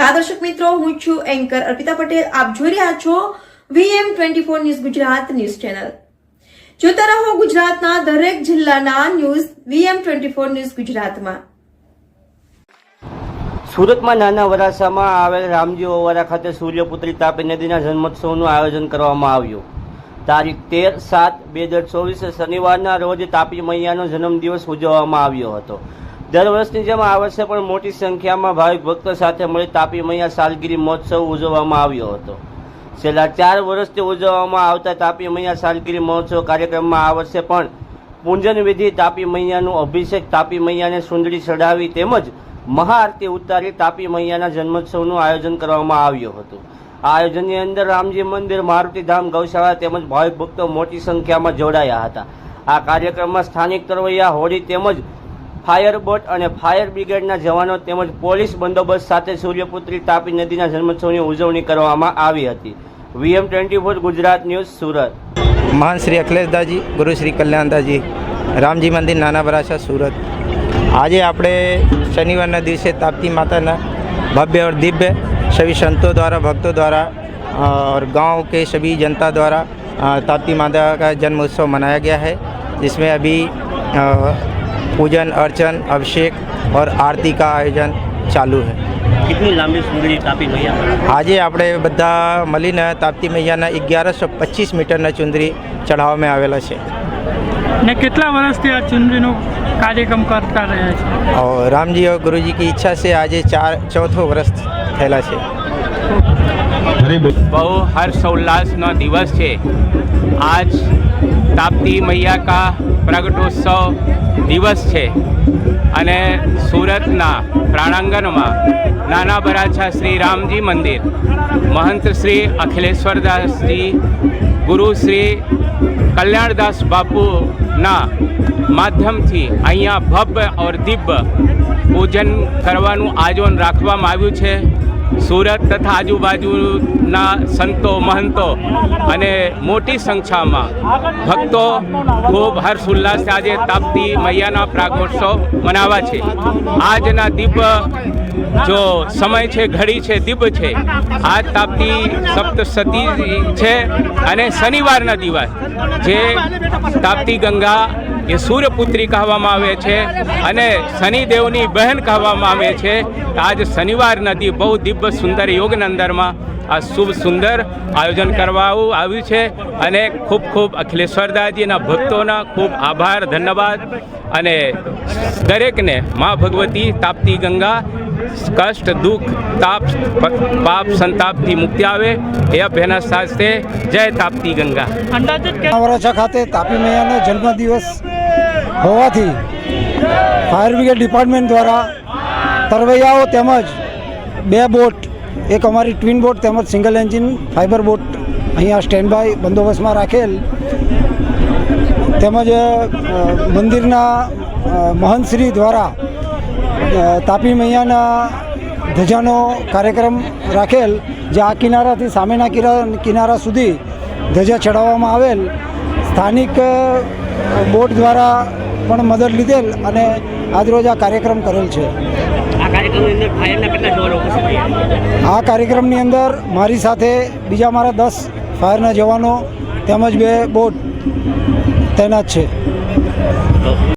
નમસ્કાર દર્શક મિત્રો, હું છું એન્કર અર્પિતા પટેલ. આપ જોઈ રહ્યા છો VM twenty four news Gujarat news channel. જોતા રહો ગુજરાતના દરેક જિલ્લાના news VM twenty four news ગુજરાતમાં. સુરતમાં નાના વરાસામાં આવેલ રામજી ઓવારા ખાતે સૂર્યપુત્રી તાપી નદીના જન્મોત્સવનું આયોજન કરવામાં આવ્યું. તારીખ તેર સાત બે હજાર ચોવીસે શનિવારના રોજ તાપી મૈયાનો જન્મદિવસ ઉજવવામાં આવ્યો હતો. દર વર્ષની જેમ આ વર્ષે પણ મોટી સંખ્યામાં ભાવિક ભક્તો સાથે મળી તાપી મૈયા સાલગીરી મહોત્સવ ઉજવવામાં આવ્યો હતો. છેલ્લા ચાર વર્ષથી ઉજવવામાં આવતા તાપી મૈયા સાલગીરી મહોત્સવ કાર્યક્રમમાં આ વર્ષે પણ પૂંજન વિધિ તાપી મૈયાનું અભિષેક તાપી મૈયાને સુંદરી ચડાવી તેમજ મહાઆરતી ઉતારી તાપી મૈયાના જન્મોત્સવનું આયોજન કરવામાં આવ્યું હતું. આ આયોજનની અંદર રામજી મંદિર મારુતિધામ ગૌશાળા તેમજ ભાવિક ભક્તો મોટી સંખ્યામાં જોડાયા હતા. આ કાર્યક્રમમાં સ્થાનિક તરવૈયા હોડી તેમજ ફાયર બોટ અને ફાયર બ્રિગેડના જવાનો તેમજ પોલીસ બંદોબસ્ત સાથે સૂર્યપુત્રી તાપી નદીના જન્મોત્સવની ઉજવણી કરવામાં આવી હતી VM twenty four Gujarat news Surat મહાન શ્રી અખિલેશદાજી ગુરુ શ્રી કલ્યાણદાજી રામજી મંદિર નાના બરાસા સુરત આજે આપણે શનિવારના દિવસે તાપ્તી માતાના भव्य और दिव्य सभी संतों द्वारा भक्तों द्वारा अ, और गांव के सभी जनता द्वारा अ, ताप्ती माता का जन्म उत्सव मनाया गया है जिसमें अभी अ, पूजन अर्चन अभिषेक और आरती का आयोजन चालू है કેટલી લાંબી સુંદરી તાપી મૈયા આજે આપણે બધા મળીને તાપ્તી મૈયાના અગિયારસો પચીસ મીટરના ચુંદરી ચઢાવવામાં આવેલા છે ને કેટલા વર્ષથી આ ચુંદડીનો કાર્યક્રમ કરતા રહ્યા છે और राम जी और गुरु जी की इच्छा से आज ये चार चौथो वर्ष थैला છે બહુ હર્ષ ઉલ્લાસનો દિવસ છે આજ તાપ્તી મૈયા કા પ્રગટોત્સવ દિવસ છે. અને સુરતના પ્રાણાંગણમાં નાના બરાછા શ્રી રામજી મંદિર, મહંત શ્રી અખિલેશ્વરદાસજી, ગુરુ શ્રી કલ્યાણદાસ બાપુના માધ્યમથી અહીંયા ભવ્ય ઓર દિવ્ય પૂજન કરવાનું આયોજન રાખવામાં આવ્યું છે. સુરત તથા આજુબાજુના સંતો, મહંતો અને મોટી સંખ્યામાં ભક્તો ખૂબ હર્ષ ઉલ્લાસથી આજે તાપ્તી મૈયાના પ્રાગોત્સવ મનાવા છે. આજના દીપ જો સમય છે, ઘડી છે, દીપ છે, આજ તાપ્તી સપ્તસતી છે અને શનિવારના દિવસ જે તાપતી ગંગા એ સૂર્યપુત્રી કહેવામાં આવે છે અને શનિદેવની બહેન કહેવામાં આવે છે. આજ શનિવાર નદી બહુ દિવ્ય સુંદર યોગના અંદરમાં આ શુભ સુંદર આયોજન કરવામાં આવ્યું છે અને ખૂબ ખૂબ અખિલેશ્વરદાસજીના ભક્તોના ખૂબ આભાર ધન્યવાદ અને દરેકને મા ભગવતી તાપતી ગંગા કષ્ટ દુઃખ તાપ પાપ સંતાપથી મુક્તિ આવે એ અભ્યના સાથે જય તાપતી ગંગા. ખાતે તાપી મૈયાનો જન્મદિવસ હોવાથી ફાયર બ્રિગેડ ડિપાર્ટમેન્ટ દ્વારા તરવૈયાઓ તેમજ બે બોટ, એક અમારી ટ્વિન બોટ તેમજ સિંગલ એન્જિન ફાઇબર બોટ અહીંયા સ્ટેન્ડ બાય બંદોબસ્તમાં રાખેલ. તેમજ મંદિરના મહંતશ્રી દ્વારા તાપી મૈયાના ધજાનો કાર્યક્રમ રાખેલ, જે આ કિનારાથી સામેના કિનારા સુધી ધજા ચડાવવામાં આવેલ. સ્થાનિક બોટ દ્વારા પણ મદદ લીધેલ અને આજરોજ આ કાર્યક્રમ કરેલ છે. આ કાર્યક્રમની અંદર મારી સાથે બીજા મારા દસ ફાયરના જવાનો તેમજ બે બોટ તૈનાત છે.